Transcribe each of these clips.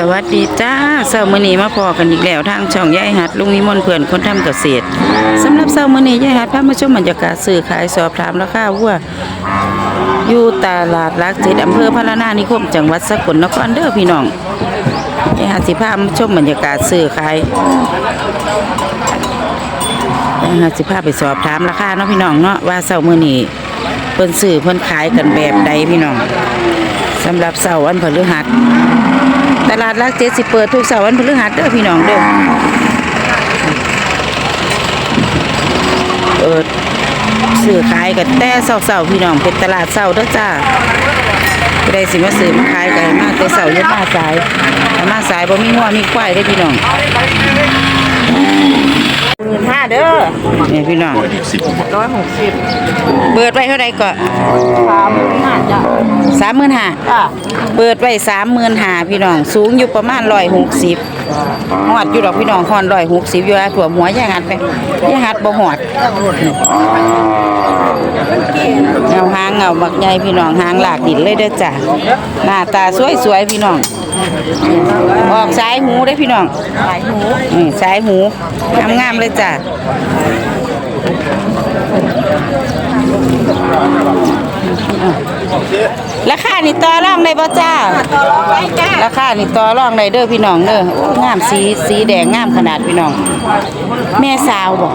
สวัสดีจ้าเช้ามื้อนี้มาพอกันอีกแล้วทางช่องยายหัดลุงนิมนต์เพื่อนคนทำเกษตรสำหรับเช้ามื้อนี้ยายหัดพามาชมบรรยากาศซื้อขายสอบถามราคาวัวอยู่ตลาดรักจิตอำเภอพระนานิคมจังหวัดสกลนครเด้อพี่น้องยายหัดสิพามาชมบรรยากาศซื้อขายยายหัดสิพาไปสอบถามราคาเนาะพี่น้องเนาะว่าเช้ามื้อนี้เพิ่นซื้อเพิ่นขายกันแบบใดพี่น้องสำหรับเช้าวันพฤหัส ตลาดรักเจ็ดสิเปิดทุกเสาร์วันพฤหัสเด้อพี่น้องเด้อเปิดซื้อขายกันแต่เสาเสาร์พี่น้องเป็นตลาดเสาร์เด้อจ้าผู้ใดสิมาซื้อมาขายกันมาแต่เสาร์อยัมาสายถ้ามาสายบ่มีหัวมีควายเด้อพี่น้องหมื่นห้าเด้อนี่พี่น้องร้อยหกสิบเปิดไว้เท่าใดก็ สามหมื่นห้าจ้ะสามหมื่นห้าจ้ะเปิดไว้สามหมื่นห้าพี่น้อง สูงอยู่ประมาณร้อยหกสิบหอดอยู่ดอกพี่น้องหอนร้อยหกสิบอยู่แล้วถั่วหัวย่าหัดไปย่าหัดบ่หอดเงาหางเงาบักใหญ่พี่น้องหางหลากดินเลยเด้อจ้ะหน้าตาสวยๆพี่น้องออกสายหูได้อพี่น้องหลายหูอืมสายหูงามๆเลยจ้ะ ราคานี่ต่อรองได้บ่จ้าต่อรองไว้จ้ะราคานี่ต่อรองได้เด้อพี่น้องเด้อโอ้งามสีสีแดงงามขนาดพี่น้อง แม่สาวบ่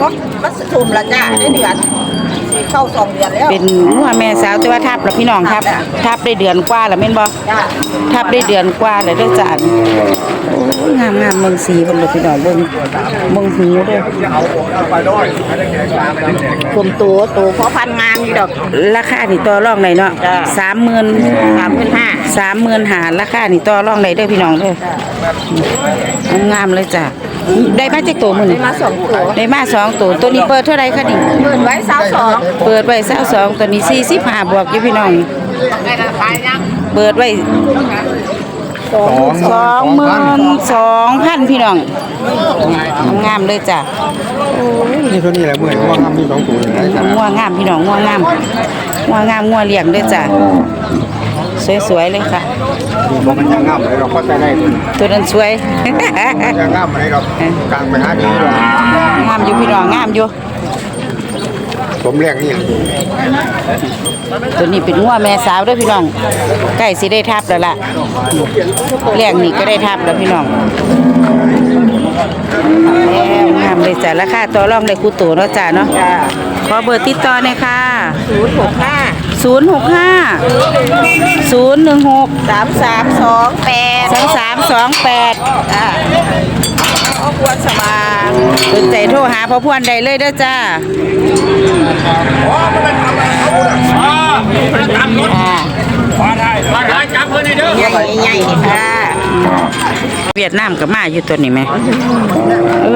ก็มัสถุมละจ้ะได้เดือนสิ เข้าสองเดือนแล้ว เป็นหัวแม่สาวแต่ว่าทับแล้วพี่น้องทับทับได้เดือนกว่าแล้วแม่นบ่จ้ะทับได้เดือนกว่าแล้วเด้อจ้าโอ้ยงามงามๆเมืองสีเพิ่นเลยพี่น้องเบิ่งเบิ่งหูเด้อผมตัวตัวเพราะพันงามอยู่ดอก ราคานี่ต่อรองได้เนาะจ้ะ สามหมื่นสามหมื่นห้าสามหมื่นหาราคานี่ต่อรองได้เด้อพี่น้องเด้องามๆเลยจ้ะ ได้มาจากตัวมื้อได้นี้มาสองตัวได้มาสองตัวตัวนี้เปิดเท่าไหร่คะนี่หมื่นไว้สาวสองเปิดไว้สาวสองตัวนี้สี่สิบห้าบวกอยู่พี่น้องได้ราคายังเปิดไว้สองสองหมื่นสองพันพี่น้องงามเลยจ้ะนี่ตัวนี้แหละเมื่อยว่าทำมีสองตัวอย่างไรกันงัวงามพี่น้องงัวงามงัวงามงัวเลี้ยงด้วยจ้ะ สวยๆเลยค่ะบอกมันยังง่ามอะไรเราก็จะได้ตัวนั้นสวยยังง่ามอะไรเรากลางไปหาดีหรอกงามอยู่พี่น้องงามอยู่ผมแรกนี่ตัวนี้เป็นงัวแม่สาวเด้วยพี่น้องใกล้สิได้ทับแล้วล่ะเลี้ยงนี่ก็ได้ทับแล้วพี่น้องแล้วงามเลยจ้ะราคาต่อรองได้คู่ตัวเนาะจ้ะเนาะจ้ะขอเบอร์ติดต่อหน่อยค่ะ ศูนย์หกห้า065 016สามสามสองแปด2328จ้ะครอบครัวสบายสนใจโทรหาพ่อพวนได้เลยเด้อจ้าอ่าใหญ่ใหญ่ๆค่ะเวียดนามก็มาอยู่ตัวนี้ไหมเอ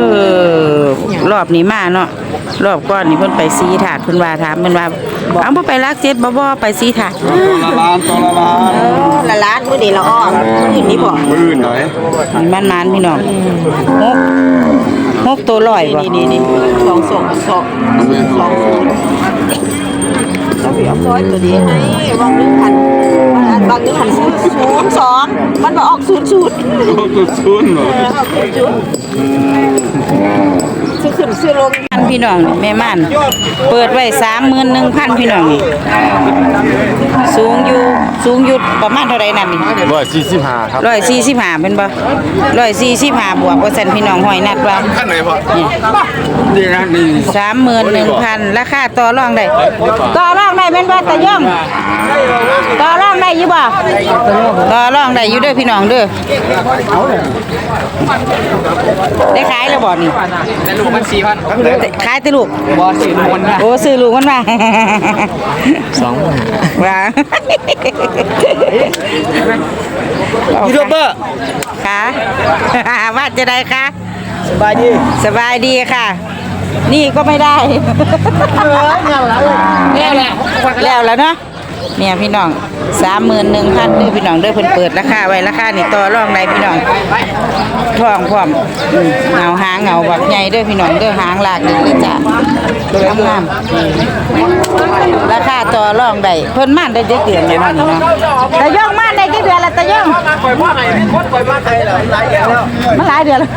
อรอบนี้มาเนาะรอบก่อนนี่เพิ่นไปซีถาดเพิ่นว่าถามเพิ่นว่า เอาบ่ไปรักเจ็ดบ่บ่ไปซีถาดละลานตัวละลานเออละล้านมื้อนี้ละอ้อมื้อนี้บอกมือหน่อยมันมันๆพี่น้องหกหกตัวลอยบ่นี่นี่สองสองสองสองศูนย์เราเปียบซอยตัวนี้ให้วางนึงพันบางนึงพันศูนย์ศูนย์สองมันบอกออกศูนย์ศูนย์ตัวซุนเหรอ เออออกศูนย์ศูนย์ซื้อขึ้นซื้อลงพันพี่น้องนี่แม่ม่านเปิดไว้31,000พี่น้องนี่สูงอยู่สูงอยู่ประมาณเท่าใดนั่นนี่ร้อยสี่สิบห้าครับร้อยสี่สิบห้าเป็นบ่ร้อยสี่สิบห้าบวกเปอร์เซ็นต์พี่น้องหอยนัดว่าท่านไหนพ่อนี่นี่นะนี่สามหมื่นหนึ่งพันราคาต่อรองได้ต่อรองได้เป็นบ่ตะย่อมต่อรองได้อยู่บ่ต่อรองได้อยู่เด้อพี่น้องเด้อได้ขายแล้วบ่นี่แต่ลูกมันสี่พันขายแต่ลูกบอสี่คนนะโอ้ซื้อลูกมันมาสองว่ายูทูบเบอร์ค่ะว่าจะได้คะสบายดีสบายดีค่ะ นี่ก็ไม่ได้เออเนี่ยแล้วแล้วแหละแล้วแล้วเนาะเนี่ยพี่น้อง สามหมื่นหนึ่งพันเด้อพี่น้องเด้อเพิ่นเปิดราคาไว้ราคานี่ต่อรองได้พี่น้องท้องพร้อมอืมเงาหางเงาบักใหญ่เด้อพี่น้องเด้อหางลากเด้อเลยจ้ะงามๆราคาต่อรองได้เพิ่นม่านได้เจ็ดเดือนแล้วนี่เนาะตะย่องม่านได้กี่เดือนละตะย่องปล่อยว่าไงคนปล่อยว่าไงเหรอหลายอย่างแล้วมันหลายเดือนแล้ว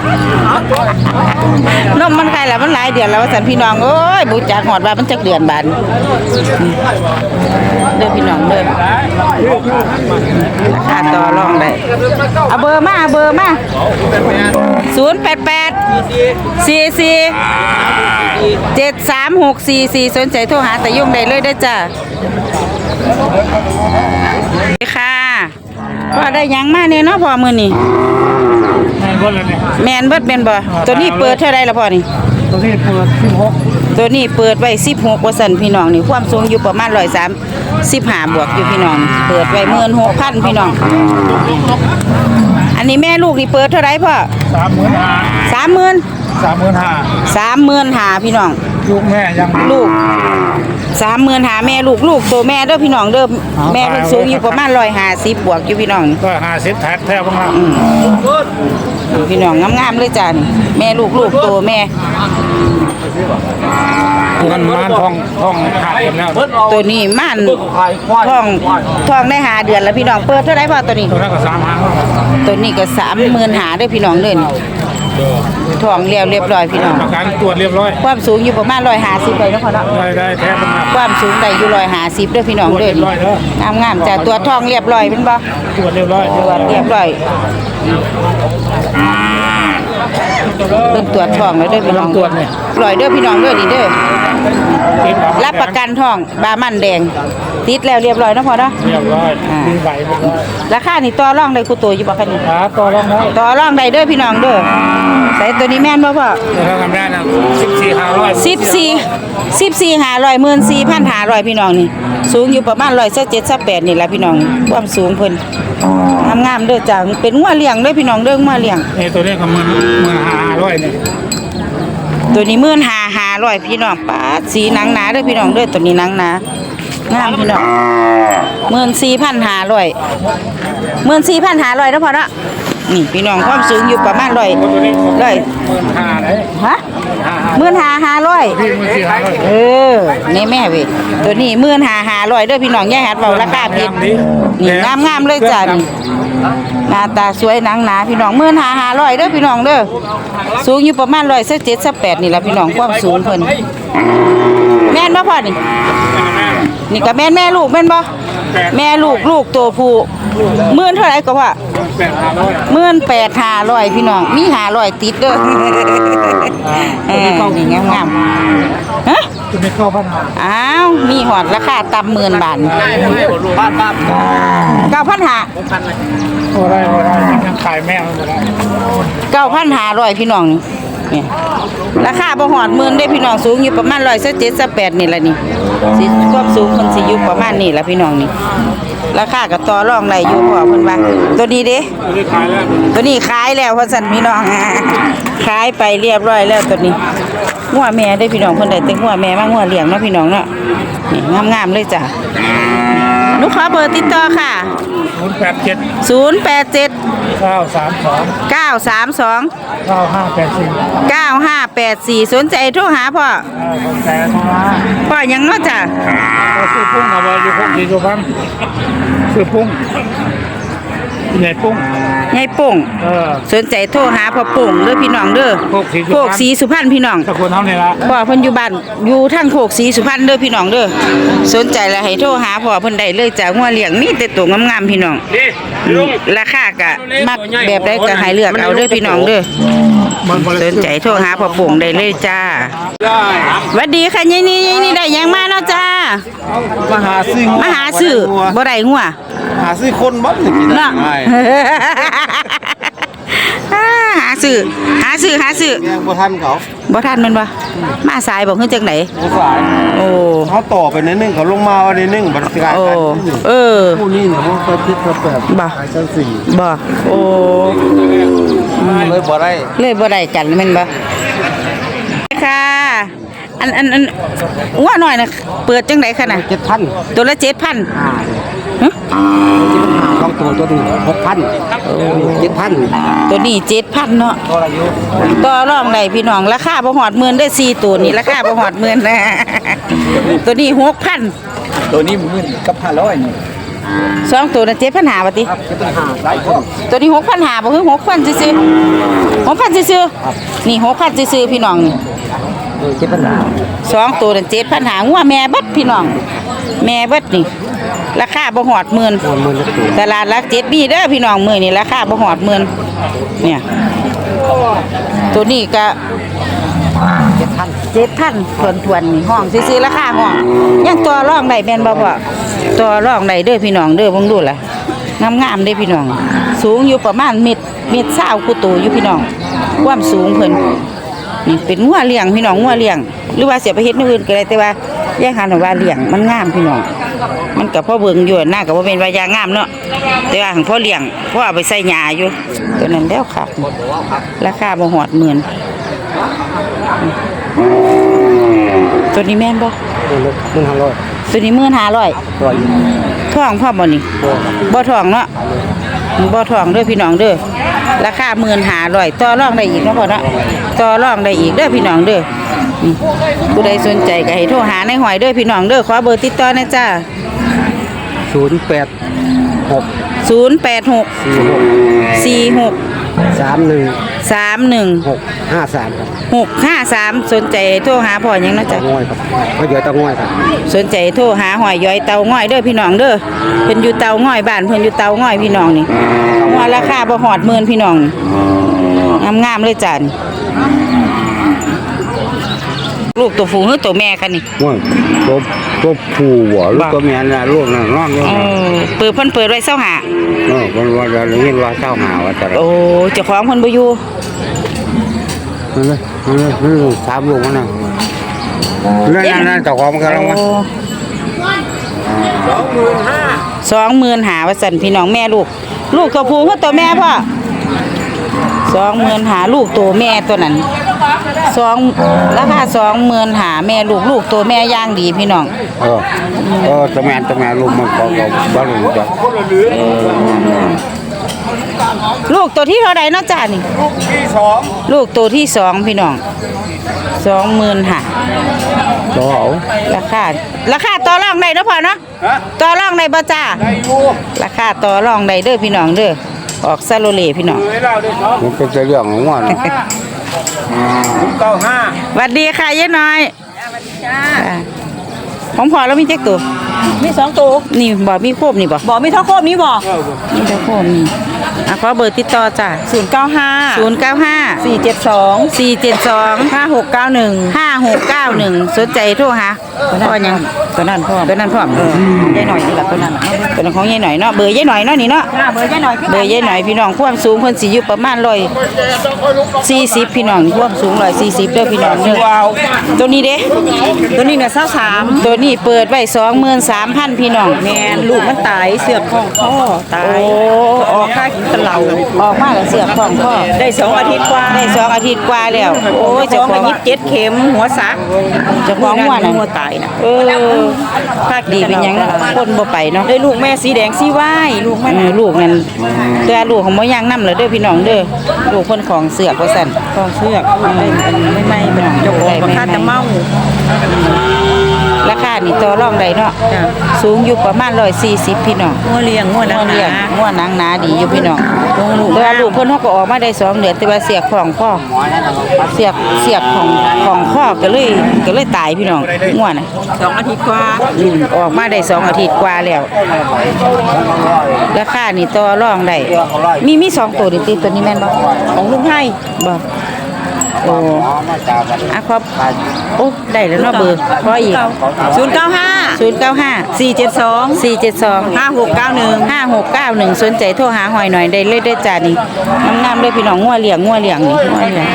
นมมันใครแล้วมันหลายเดือนแล้วว่าสันพี่น้องโอ้ยบูจักหอดว่ามันจักเดือนบานเด้อพี่น้องเด้อราคาต่อรองได้เอาเบอร์มาเอาเบอร์มาศูนย์แปดแปดสี่สี่เจ็ดสามหกสี่สี่สนใจโทรหาแต่ยุ่งได้เลยได้อจ้าค่ะพ่อได้หยังมาเนี่ยเนาะพ่อมือนี่แมนเบิดแมนบ่ตัวนี้เปิดเท่าไรล่ะพ่อนี่ตัวนี้เปิดที่หก ตัวนี้เปิดไว้16ว่าซั่นพี่น้องนี่ความสูงอยู่ประมาณ103 15บวกอยู่พี่น้อง เปิดไว้16,000พี่น้อง อันนี้แม่ลูกนี่เปิดเท่าไรพ่อสามหมื่น30,000ห้าสามหมื่นห้า30,000หาพี่น้อง ลูกแม่ยังลูก30,000หาแม่ลูกลูกตัวแม่เด้อพี่น้องเด้อแม่เพิ่นสูงอยู่ประมาณ150บวกอยู่พี่น้องก็ห้าสิบแท็กแทบบ้างละพี่น้องงามๆเลยจ้านี่แม่ลูกลูกตัวแม่ มันมันทองทองขาดกันแล้วตัวนี้ม่านควายควายท้องท้องได้หาเดือนแล้วพี่น้องเปิดเท่าไรพ่อตัวนี้ตัวนั้นก็สามหางตัวนี้ก็สามหมื่นหาด้วยพี่น้องเดินท้องเรียบเรียบร้อยพี่น้องประกันตรวจเรียบร้อยความสูงอยู่ประมาณร้อยหาสิบเลยนะพ่อเนาะได้ได้แทบบ้างละความสูงได้อยู่ร้อยหาสิบด้วยพี่น้องเดินงามงามๆจ้ะตัวท้องเรียบร้อยเป็นบ่ตรวจเรียบร้อยตัวเรียบร้อย เบิ่งตัวจท้องแล้วเด้อพี่น้องร้อยเด้อพี่น้องเด้อนี่เด้อ รับประกันท้องบามันแดง ติดแล้วเรียบร้อยเนาะพ่อเนาะเรียบร้อยมีใบเรียบร้อยราคานี่ต่อรองได้กูตัวอยู่บ่คันนี้ขาต่อรองได้ต่อรองได้เด้อพี่น้องเด้อใส่ตัวนี้แม่นบ่พ่อตัวเท่ากันได้นะสิบสี่ห้าร้อยสิบสี่สิบสี่หาร้อยหมื่นสี่พันหาร้อยพี่น้องนี่ สูงอยู่ประมาณร้อยเจ็ดสิบแปดนี่แหละพี่น้องความสูงเพิ่นงามงามๆเด้อจ้าเป็นงัวเลี้ยงเด้อพี่น้องเด้องัวเลี้ยงนี่ตัวนี้ก็มันมันห้าร้อยนี่ ตัวนี้หมื่นหาหาร้อยพี่น้องป้าดสีหนังหนาเด้อพี่น้องเด้อตัวนี้หนังหนางามพี่น้องหมื่นสี่พันหาร้อยหมื่นสี่พันหาร้อยแล้วพอเนาะ นี่พี่น้องความสูงอยู่ประมาณร้อยร้อยมันห้าเลยฮะหมื่นหาหาร้อยพี่มันสี่ห้าร้อยเออนี่แม่เว้ยตัวนี้หมื่นหาหาร้อยเด้อพี่น้องอย่าหัดเว้าราคาผิดนี่งามงามๆเลยจ้ะนี่หน้าตาสวยหนังหนาพี่น้องหมื่นหาหาร้อยเด้อพี่น้องเด้อสูงอยู่ประมาณร้อยสักเจ็ดสักแปดนี่ละพี่น้องความสูงเพิ่นแม่นบ่พ่อนี่นี่ก็แม่นแม่ลูกแม่นบ่แม่ลูกลูกตัวผู้หมื่นเท่าไหร่ก็พ่อ แปดห้าร้อยหมื่นแปดห้าร้อยพี่น้อง มีห้าร้อยติดเด้อเออนี่งามๆฮะตัวนี้เข้าพันห้าอ้าว มีหอดราคาต่ำหมื่นบาทบ้านบ้านเก้าพันหาโอ้ได้โอ้ได้ยังขายแม่มันหมดแล้วเก้าพันหาร้อยพี่น้องนี่ราคาบ่หอดหมื่นได้พี่น้องสูงอยู่ประมาณร้อยเจ็ดสิบแปดนี่แหละนี่สิความสูงคนสิอยู่ประมาณนี่แหละพี่น้องนี่ ราคากับต่อรองไรอยู่พอเพิ่นว่าตัวนี้เด้ตัวนี้ขายแล้ว ตัวนี้ขายแล้วพ่อสันพี่น้อง ขายไปเรียบร้อยแล้วตัวนี้งัวแม่ได้อพี่น้องเพิ่นได้แต่งัวแม่มางัวเลี้ยงเนาะพี่น้องเนาะนี่งามๆเลยจ้ะหนูขอเบอร์ติดต่อค่ะ ศูนย์แปดเจ็ด087 เก้าสามสอง932 เก้าห้าแปดสี่9584 สนใจโทรหาพ่อคนแต่เข้ามาพ่อหยังเนาะจ้ะก็ซื้อปุ้งเอาไปอยู่พวกดีสุพรรณซื้อปุ้ง ใหญ่ปุ้งยายป่ง เออ สนใจโทรหาพ่อป่งเด้อพี่น้องเด้อโคกศรีสุพรรณ โคกศรีสุพรรณพี่น้องตะคนเท่านี้ละพ่อเพิ่นอยู่บ้านอยู่ทางโคกศรีสุพรรณเด้อพี่น้องเด้อสนใจแล้วให้โทรหาพ่อเพิ่นได้เลยจ้ะงัวเลี้ยงมีแต่ตัวงามๆพี่น้องดิอืมราคาก็มักแบบใดก็ให้เลือกเอาเด้อพี่น้องเด้อสนใจโทรหาพ่อป่งได้เลยจ้าได้หวัดดีค่ะยายนี่ยายนี่ได้หยังมาเนาะจ้ามาหาซื้อมาหาซื้อบ่ได้งัว หาซื้อคนบ้างกินเนาะอ่าหาซื้อหาซื้อหาซื้อแกงบ่ทันเขาบ่ทันแมันบ่มาสายบ่คือจังไดผู้สายโอ้เขาต่อไปในดนึงเขาลงมาวันในดนึงบัตรการโอ้เออผู้นี้เนี่ยเขาไปพิษแบบบ่ ขายชั้นสี่บ่โอ้เลยบ่ได้เลยบ่ได้กันแม่นบ่ค่ะอันอันอันว่าหน่อยนะเปิดจังไดคะน่ะเจ็ดพันตัวละ7,000ฮะ สองตัวตัวนึงหกพันเจ็ดพันตัวนี้เจ็ดพันเนาะตัวอายุต่อรองได้พี่น้องราคาบ่หอดหมื่นได้สี่ตัวนี่ราคาบ่หอดหมื่นนะตัวนี้หกพันตัวนี้หมื่นกับห้าร้อยนี่สองตัวนั้นเจ็ดพันหาบาติครับจะเป็นห้าหลายคนตัวนี้หกพันหาบ่คือหกพันซื่อๆหกพันซื่อๆนี่หกพันซื่อๆพี่น้องนี่เออเจ็ดพันห้าสองตัวนั้นเจ็ดพันหางัวแม่เบิดพี่น้อง แม่เบิดนี่ ราคาบ่หอดหมื่นหมื่นละตัวตลาดหลักเจ็ดมีเด้อพี่น้องมื้อนี่ราคาบ่หอดหมื่นเนี่ยตัวนี้ก็เจ็ดพันเจ็ดพันทวนทวนๆนี่ห้องซื้อๆราคาห้องยังตัวร่องได้แม่นบ่พ่อตัวร่องได้เด้อพี่น้องเด้อเบิ่งดูล่ะงามๆเด้อพี่น้อง สูงอยู่ประมาณเม็ดเม็ดเศร้ากูโตอยู่พี่น้องความสูงเพิ่นนี่เป็นงัวเลี้ยงพี่น้องงัวเลี้ยง หรือว่าเสียไปเฮ็ดอย่างอื่นก็ได้แต่ว่าแยกหันว่าเลี้ยงมันงามพี่น้อง มันก็พอเบิ่งอยู่หน้าก็บ่เป็นว่ายางงามเนาะแต่ว่าของพ่อเลี้ยงพ่อเอาไปใส่หญ้าอยู่ตัวนั้นแล้วครับราคาบ่ฮอดหมื่นตัวนี้แม่นบ่หมื่นละหมื่นห้าร้อยตัวนี้หมื่นห้าร้อยตัวอายุท่องพ่อบ่นี่ตัวครับบ่ท่องเนาะบ่ท่องเด้อพี่น้องเด้อราคาหมื่นห้าร้อยต่อรองได้อีกเนาะพ่อเนาะต่อรองได้อีกเด้อพี่น้องเด้อนี่ ผู้ใดสนใจก็ให้โทรหาในหอยเด้อพี่น้องเด้อขอเบอร์ติดต่อหนะจ้าศูนย์แปดหก086สี่หก46สามหนึ่ง31หกห้าสามครับ653สนใจโทรหาพ่อหยังเนาะเตาจ้ะ ง่อยครับเขาเยอะเตาง่อยครับ สนใจโทรหาหอยย้อยเตาง่อยเด้อพี่น้องเด้อเพิ่นอยู่เตาง่อยบ้านเพิ่นอยู่เตาง่อยพี่น้องนี่ว่าราคาบ่ฮอดหมื่นพี่น้องนี่งามๆเลยจ้ะนี่ ลูกตัวผู้หรือตัวแม่กันนี่ว่าตัวตัวผู้บ่ลูกตัวเมียน่ะลูกน่ะนอนอยู่เอน่ะอเปิดเพิ่นเปิดไว้เซาหาเออคนว่าจะได้ยินว่าเศร้าหาว่าจะโอ้เจ้าของเพิ่นบ่อยู่นั่นเลยนั่นเลยนั่นเลยถามลูกมันน่ะนั่นนั่นนั่นเจ้าของมันกำลังมาสองหมื่นหาว่าสั่นพี่น้องแม่ลูก ลูกตัวผู้คือตัวแม่พ่อ สองหมื่นหาลูกตัวแม่ตัวนั้นสองราคาสองหมื่นหาแม่ลูกลูกตัวแม่ย่างดีพี่น้องเออเออตัวแม่ตัวแม่ลูกมันก็ก็บ่รู้จักลูกตัวที่เท่าใดเนาะจ้านี่ ลูกที่สองลูกตัวที่สองพี่น้องสองหมื่นหาตัวเอาราคาราคาต่อรองได้เนาะพ่อเนาะฮะต่อรองได้บ่จ้าได้อยู่ราคาต่อรองได้เด้อพี่น้องเด้อ ออกซาโลเลพี่น้องเวลาได้สองมันเป็นเรื่องของมันเก้าห้าหวัดดีค่ะยายน้อยจ้า ของพ่อแล้วมีเจ๊กตัวมีสองตัวนี่บ่มีโครบนี่บ่บอกมีเท่าโคบนี้บอกมีแต่โครบนี่อะขอเบอร์ติดต่อจ้าศูนย์เก้าห้า095สี่เจ็ดสอง472ห้าหกเก้าหนึ่ง5691สนใจโทรหาพ่อหยังตัวนั้นพ่อตัวนั้นพร้อมยายหน่อยนี่แหละตัวนั้นตัวนั้นของยายหน่อยเนาะเบอร์ยายหน่อยเนาะนี่เนาะหน้าเบอร์ยายหน่อยเบอร์ยายหน่อยพี่น้องความสูงเพิ่นสิอยู่ประมาณ140พี่น้องความสูง140เด้อพี่น้องเด้อตัวนี้เด้ตัวนี้เนี่ยเศร้าสามตัวนี้เปิดไว้23,000พี่น้องแมนลูกมันตายเสือกของพ่อตาโอ้ยออกค่ากินตะเหลาออกมาแล้วเสือกของพ่อได้สองอาทิตย์กว่าได้สองอาทิตย์กว่าแล้ว โอ้ยสเจ้าองขอมางยิบเจ็ดเข็มหัวซักเจ้าของหัวน่ะหัวตายนะเออภาคดีเป็นหยังเนาะคนบ่ไปเนาะ ได้ลูกแม่สีแดงสีไหวายลูกมันเออลูกนั่นเตือลูกของบ่ย่างนำเลยเด้อพี่น้องเด้อลูกเพิ่นของเสือกว่าซั่นกองเสือกได้อันไม่ไม่เป็นเจ้าของก็ค่าจะเมาราคานี่ต่อรองได้เนาะจ้ะสูงอยู่ประมาณ140พี่น้องงัวเลี้ยงงัวนังักวหเลี้ยงนางัวหนังหนาดีอยู่พี่น้องแต่ว่าลูกเพิ่นเฮาก็ออกมาได้สองเดือนแต่ว่าเสียกของพ่อเสียกเสียกของของพ่อก็เลยก็เลยตายพี่น้องงัวน่ะ สองอาทิตย์กว่าอืมออกมาได้สองอาทิตย์กว่าแล้ว ราคานี่ต่อรองได้ มีมีสองตัวดิติตัวนี้แม่นบ่ของลุงให้บ่ โอ้อะครับโอ้ได้แล้วเนาะเบอร์ขออีกศูนย์เก้าห้า095สี่เจ็ดสอง472ห้าหกเก้าหนึ่ง5691สนใจโทรหาหอยหน่อยได้เลยได้อจ้านี่งามๆเลยพี่น้องงัวเลี้ยงงัวเลี้ยงนี่งัวเลี้ยง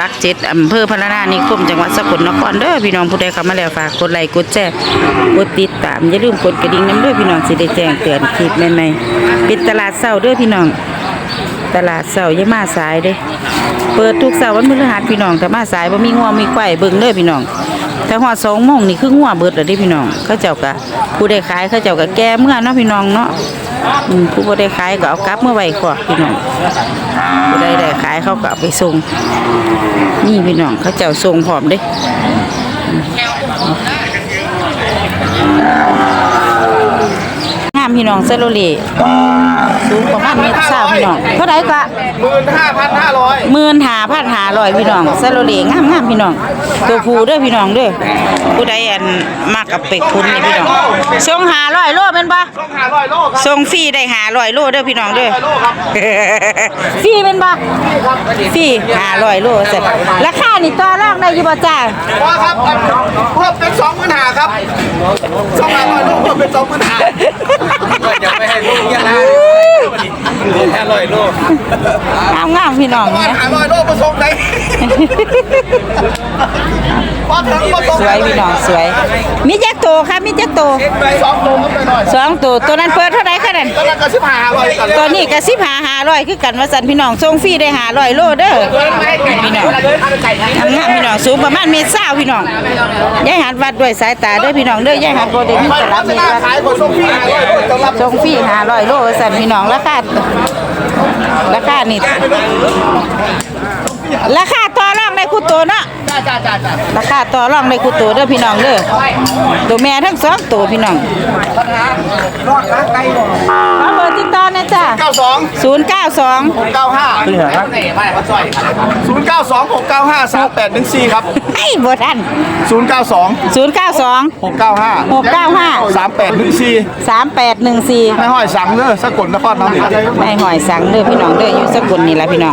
รักเจ็ดอำเภอพะนานิคมจังหวัดสกลนครเด้อพี่น้องผู้ใดเข้ามาแล้วฝากกดไลค์กดแชร์กดติดตามอย่าลืมกดกระดิ่งน้ำเด้อพี่น้องสิได้แจ้งเตือนคลิปใหม่ๆปิดตลาดเช้าเด้อพี่น้อง ตลาดเช้าอย่ามาสายเด้ เปิดทุกเสาร์วันพฤหัสพี่น้องถ้ามาสายบ่มีงัวมีไก่เบิ่งเด้อพี่น้องถแต่ฮอดสองโมงนี่คืองัวเบิดแล้วเด้พี่น้องเขาเจ้าก็ผู้ได้ขายเขาเจ้าก็แก่เมื่อเนาะพี่น้องเนาะผู้บ่ได้ขายก็เอากลับเมื่อไว้ก่อนพี่น้องผู้ใดได้ขายเขาก็เอาไปส่งนี่พี่น้องเขาเจ้าส่งพร้อมเด้ งามพี่น้ องเซลลูลีสูงประมาณเมตรเศร้าพี่น้องเท่าไหร่ก็หมื่นห้าพันห้าร้อยหมื่นหาพันหาร้อยพี่น้องเซลลูลีงามงามพี่น้องตัวผู้เด้อพี่น้องเด้อผู้ใดอันมากกับเป็กคุณนี่พี่น้องส่งหาร้อยโลเป็นปะต้องหาร้อยโลครับส่งฟรีได้หาร้อยโลเด้อพี่น้องเด้อร้อยโลครับฟรีเป็นปะฟรีหาร้อยโลเสร็จราคานี่ต่อรองได้อยู่บ่จ้าว่าครับเพิ่มเป็นสองหมื่นห้าครับสองหาร้อยโลเพิ่มเป็นสองหมื่นห้าอ ยังไม่ให้ลูกยังไง แค่ร้อยโลงามงามพี่น้องเนี่ยหาร้อยโลผสมได้พอถึงผสมสวยพี่น้องสวย มีจักโตค่ะมีจักโตไปสองโลครับไปหน่อยสองตัวตัวนั้นเปิดเท่าไหร่คะนั่นตอนนั้นก็สิบห้าร้อยกันตัวนี้ก็สิบหาหาร้อยคือกันว่าสันพี่น้องส่งฟรีได้หาร้อยโลเด้อพี่น้องทำงานพี่น้องสูงประมาณเมตรเศร้าพี่น้องยายหัดวัดด้วยสายตาเด้อพี่น้องเด้อยายหัดโบเดมีไม่ตรัลับบจะเมตน่ารละขายคนส่งพี่ห้าร้อยโลต้องรับส่งฟรีหาร้อยโลว่าสันพี่น้องราคาราคานี่ราคาต่อรองได้คู่ตัวเนาะ จ้าจ้าจ้าจ้าราคาต่อรองได้คู่ตัวเด้อพี่น้องเด้อตัวแม่ทั้งสองตัวพี่น้องรอดนะไกลขอเบอร์ติดต่อนะจ๊ะเก้าสองศูนย์เก้าสองหกเก้าห้าศูนย์เก้าสองหกเก้าห้าสามแปดหนึ่งสี่ครับไอ้บทันศูนย์เก้าสองศูนย์เก้าสองหกเก้าห้าหกเก้าห้าสามแปดหนึ่งสี่สามแปดหนึ่งสี่ไม่ห้อยสังเด้อสกลนครน้ำหนึ่งนายหอยสังเด้อพี่น้องเด้ออยู่สกุลนี่ละพี่น้อง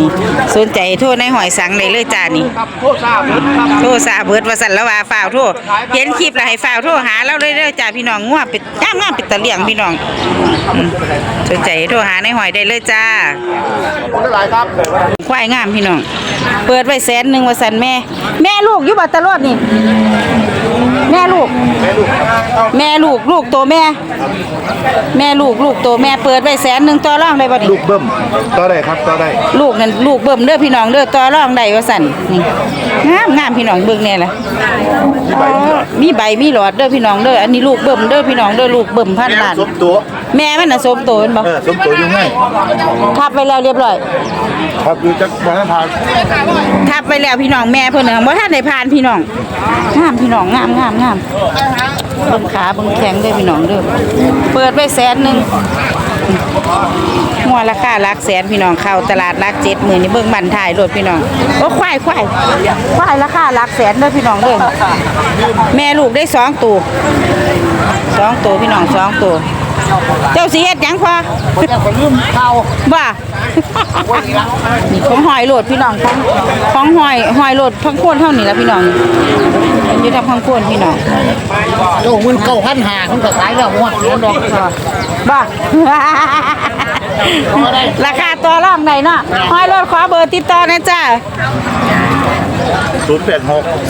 นี่สนใจโทรนายหอยสังได้เลยจ้านี่ครับโทษทราบครับโทรซาเบิดว่าสันแล้วว่าฝ่าวโทรเห็นคลิปแล้วให้ฝ่าวโทรหาเราเลยเด้อจ้าพี่น้องงัวเป็ดงางงามเป็ดตะเลียงพี่น้อง อืม สนใจโทรหานายหอยได้เลยจ้าผมได้หลายครับควายงามพี่น้อง เปิดไว้แสนหนึ่งว่าสันแม่ แม่ลูกอยู่บัตตะรอดนี่ แม่ลูก แม่ลูกลูกตัวแม่ แม่ลูกลูกตัวแม่เปิดไว้แสนหนึ่งต่อรองได้บ่นี่ลูกเบิ้มต่อได้ครับต่อได้ ลูกนั่นลูกเบิ่มเด้อพี่น้องเด้อต่อรองได้ว่าสั่นนี่งามงามพี่น้องเบิ่งแน่ล่ะอ๋อมีใบมีหลอดเด้อพี่น้องเด้ออันนี้ลูกเบิ่มเด้อพี่น้องเด้อลูกเบิ่มพันล้านสมตัว แม่มันน่ะสมโตนบ่เออสมตัวอยู่ไงทับไว้แล้วเรียบร้อย ครับอยู่จักวันพาทับไปแล้วพี่น้องแม่เพิ่นน่ะบ่ทันได้ผ่านพี่น้องงามพี่น้องงามงามงามเบิ่งขาเบิ่งแข้งเด้อพี่น้องเด้อเปิดไว้แสนหนึงหัวราคาหลักแสนพี่น้องเข้าตลาดหลักเจ็ดหมื่นนี่เบิ่งบันทายรถพี่น้องโอ้ควายควายควายราคาหลักแสนเด้อพี่น้องเด้อแม่ลูกได้สองตัว สองตัวพี่น้องสองตัว เจ้าสิเฮ็ดหยังพอคนลืมข้าวบ้านี่ของหอยโหลดพี่น้องของของหอยหอยโหลดพังโคนเท่านี้ละพี่น้องมันอยู่ทำพังโคนพี่น้องโอ้มันเก้าพันหาคุณก็ขายแล้วหัวเสียดอกบ้า ราคาตัวรองไหนเนาะหอยโหลดขอเบอร์ติดต่อนะจ้า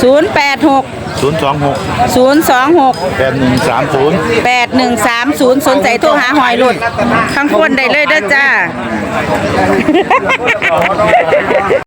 ศูนย์แปดหก086 ศูนย์สองหก026 แปดหนึ่งสามศูนย์8130 สนใจโทรหาหอยโหลดข้างคนได้เลยเด้อจ้า